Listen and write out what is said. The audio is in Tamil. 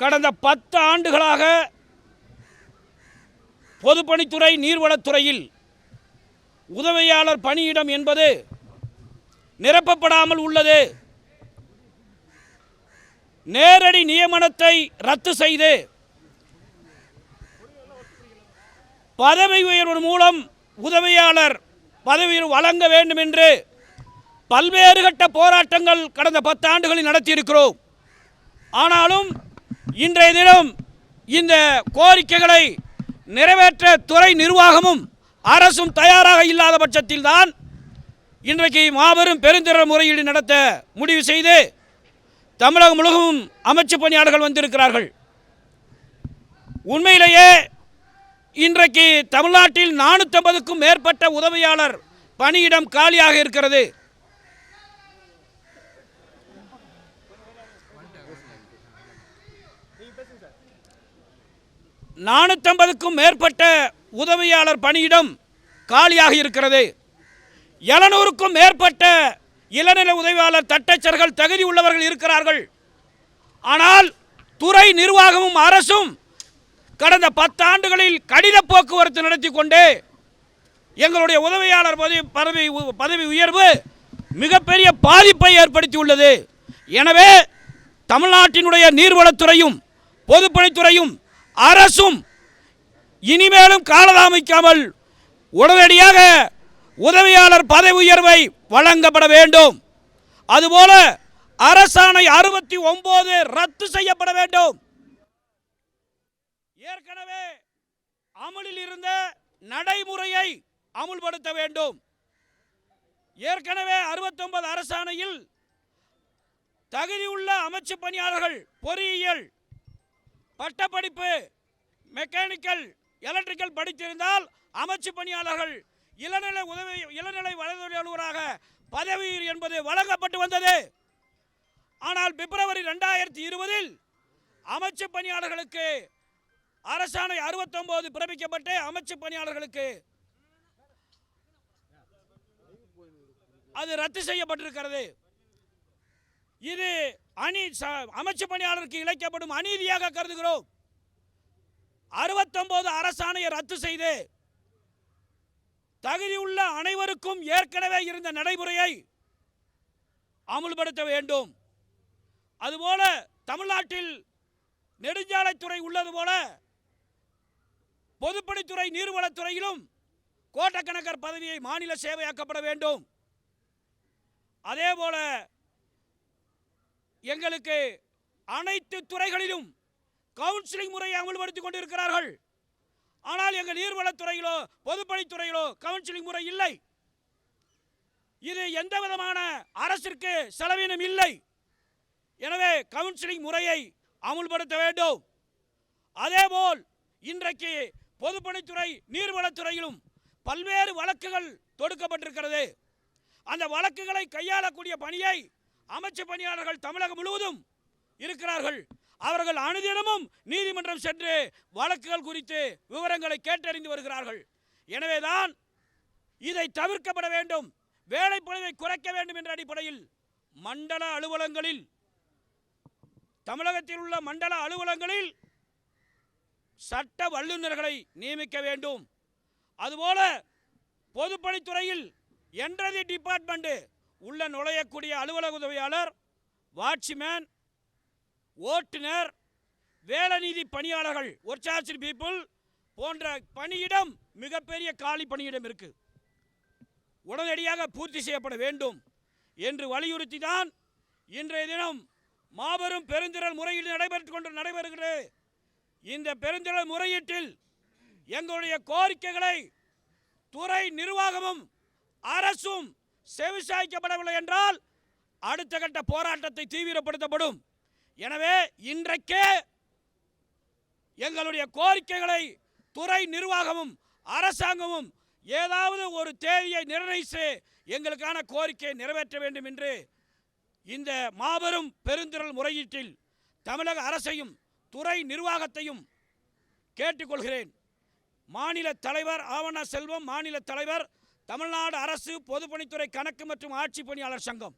கடந்த பத்து ஆண்டுகளாக பொதுப்பணித்துறை நீர்வளத்துறையில் உதவியாளர் பணியிடம் என்பது நிரப்பப்படாமல் உள்ளது. நேரடி நியமனத்தை ரத்து செய்து பதவி உயர்வு மூலம் உதவியாளர் பதவி உயர்வு வழங்க வேண்டும் என்று பல்வேறு கட்ட போராட்டங்கள் கடந்த பத்து ஆண்டுகளில் நடத்தியிருக்கிறோம். ஆனாலும் இன்றைய தினம் இந்த கோரிக்கைகளை நிறைவேற்ற துறை நிர்வாகமும் அரசும் தயாராக இல்லாத பட்சத்தில்தான் இன்றைக்கு மாபெரும் பெருந்திரள் முறையீடு நடத்த முடிவு செய்து தமிழகம் முழுவதும் அமைச்சு பணியாளர்கள் வந்திருக்கிறார்கள். உண்மையிலேயே இன்றைக்கு தமிழ்நாட்டில் நானூற்றம்பதுக்கும் மேற்பட்ட உதவியாளர் பணியிடம் காலியாக இருக்கிறது. நானூற்றம்பதுக்கும் மேற்பட்ட உதவியாளர் பணியிடம் காலியாக இருக்கிறது. எழுநூறுக்கும் மேற்பட்ட இளநிலை உதவியாளர் தட்டச்சர்கள் தகுதி உள்ளவர்கள் இருக்கிறார்கள். ஆனால் துறை நிர்வாகமும் அரசும் கடந்த பத்தாண்டுகளில் கடித போக்குவரத்து நடத்தி கொண்டு எங்களுடைய உதவியாளர் பதவி பதவி உ- பதவி உயர்வு மிகப்பெரிய பாதிப்பை ஏற்படுத்தியுள்ளது. எனவே தமிழ்நாட்டினுடைய நீர்வளத்துறையும் பொதுப்பணித்துறையும் அரசும் இனிமேலும் காலதாமிக்காமல் உடனடியாக உதவியாளர் பதவி உயர்வை வழங்கப்பட வேண்டும். அதுபோல அரசாணை அறுபத்தி ஒன்பது ரத்து செய்யப்பட வேண்டும். ஏற்கனவே அமலில் இருந்த நடைமுறையை அமுல்படுத்த வேண்டும். ஏற்கனவே 69 அரசாணையில் தகுதியுள்ள அமைச்சு பணியாளர்கள் பொறியியல் பட்டப்படிப்பு மெக்கானிக்கல் எலக்ட்ரிக்கல் படித்திருந்தால் அமைச்சு பணியாளர்கள் இளநிலை உதவி இளநிலை வளர்தொழில் அலுவலராக பதவி என்பது வழங்கப்பட்டு வந்தது. ஆனால் பிப்ரவரி ரெண்டாயிரத்தி இருபதில் அமைச்சு பணியாளர்களுக்கு அரசாணை 69 பிறப்பிக்கப்பட்டு அமைச்சு பணியாளர்களுக்கு அது ரத்து செய்யப்பட்டிருக்கிறது. இது அணி ச- அமைச்சு பணியாளருக்கு இழைக்கப்படும் அநீதியாக கருதுகிறோம். 69 அரசாணையை ரத்து செய்து தகுதியுள்ள அனைவருக்கும் ஏற்கனவே இருந்த நடைமுறையை அமுல்படுத்த வேண்டும். அதுபோல தமிழ்நாட்டில் நெடுஞ்சாலைத்துறை உள்ளது போல பொதுப்பணித்துறை நீர்வளத்துறையிலும் கோட்டக்கணக்கர் பதவியை மாநில சேவையாக்கப்பட வேண்டும். அதே போல எங்களுக்கு அனைத்து துறைகளிலும் கவுன்சிலிங் முறையை அமல்படுத்திக் கொண்டிருக்கிறார்கள். ஆனால் எங்கள் நீர்வளத்துறையிலோ பொதுப்பணித்துறையிலோ கவுன்சிலிங் முறை இல்லை. இது எந்த விதமான அரசிற்கு செலவினம் இல்லை. எனவே கவுன்சிலிங் முறையை அமுல்படுத்த வேண்டும். அதேபோல் இன்றைக்கு பொதுப்பணித்துறை நீர்வளத்துறையிலும் பல்வேறு வழக்குகள் தொடுக்கப்பட்டிருக்கிறது. அந்த வழக்குகளை கையாளக்கூடிய பணியை அமைச்சு பணியாளர்கள் தமிழகம் முழுவதும் இருக்கிறார்கள். அவர்கள் அனுதினமும் நீதிமன்றம் சென்று வழக்குகள் குறித்து விவரங்களை கேட்டறிந்து வருகிறார்கள். எனவேதான் இதை தவிர்க்கப்பட வேண்டும் வேலைப்பொழுதை குறைக்க வேண்டும் என்ற அடிப்படையில் மண்டல அலுவலகங்களில் தமிழகத்தில் உள்ள மண்டல அலுவலகங்களில் சட்ட வல்லுநர்களை நியமிக்க வேண்டும். அதுபோல பொதுப்பணித்துறையில் என்றது டிபார்ட்மெண்ட் உள்ள நுழையக்கூடிய அலுவலக உதவியாளர் வாட்ச்மேன் ஓட்டுநர் வேலைநீதி பணியாளர்கள் ஒர்ச்சார்ஜ் பீப்புள் போன்ற பணியிடம் மிகப்பெரிய காலி பணியிடம் இருக்கு. உடனடியாக பூர்த்தி செய்யப்பட வேண்டும் என்று வலியுறுத்தி தான் இன்றைய தினம் மாபெரும் பெருந்திரள் முறையீடு நடைபெற்று கொண்டு நடைபெறுகிறது. இந்த பெருந்திரள் முறையீட்டில் எங்களுடைய கோரிக்கைகளை துறை நிர்வாகமும் அரசும் செவிசாய்க்கப்படவில்லை என்றால் அடுத்த கட்ட போராட்டத்தை தீவிரப்படுத்தப்படும். எனவே இன்றைக்கே எங்களுடைய கோரிக்கைகளை துறை நிர்வாகமும் அரசாங்கமும் ஏதாவது ஒரு தேதியை நிர்ணயித்து எங்களுக்கான கோரிக்கையை நிறைவேற்ற வேண்டும் என்று இந்த மாபெரும் பெருந்திரள் முறையீட்டில் தமிழக அரசையும் துறை நிர்வாகத்தையும் கேட்டுக்கொள்கிறேன். மாநில தலைவர் ஆவண செல்வம் மாநில தலைவர் தமிழ்நாடு அரசு பொதுப்பணித்துறை கணக்கு மற்றும் ஆட்சி பணியாளர் சங்கம்.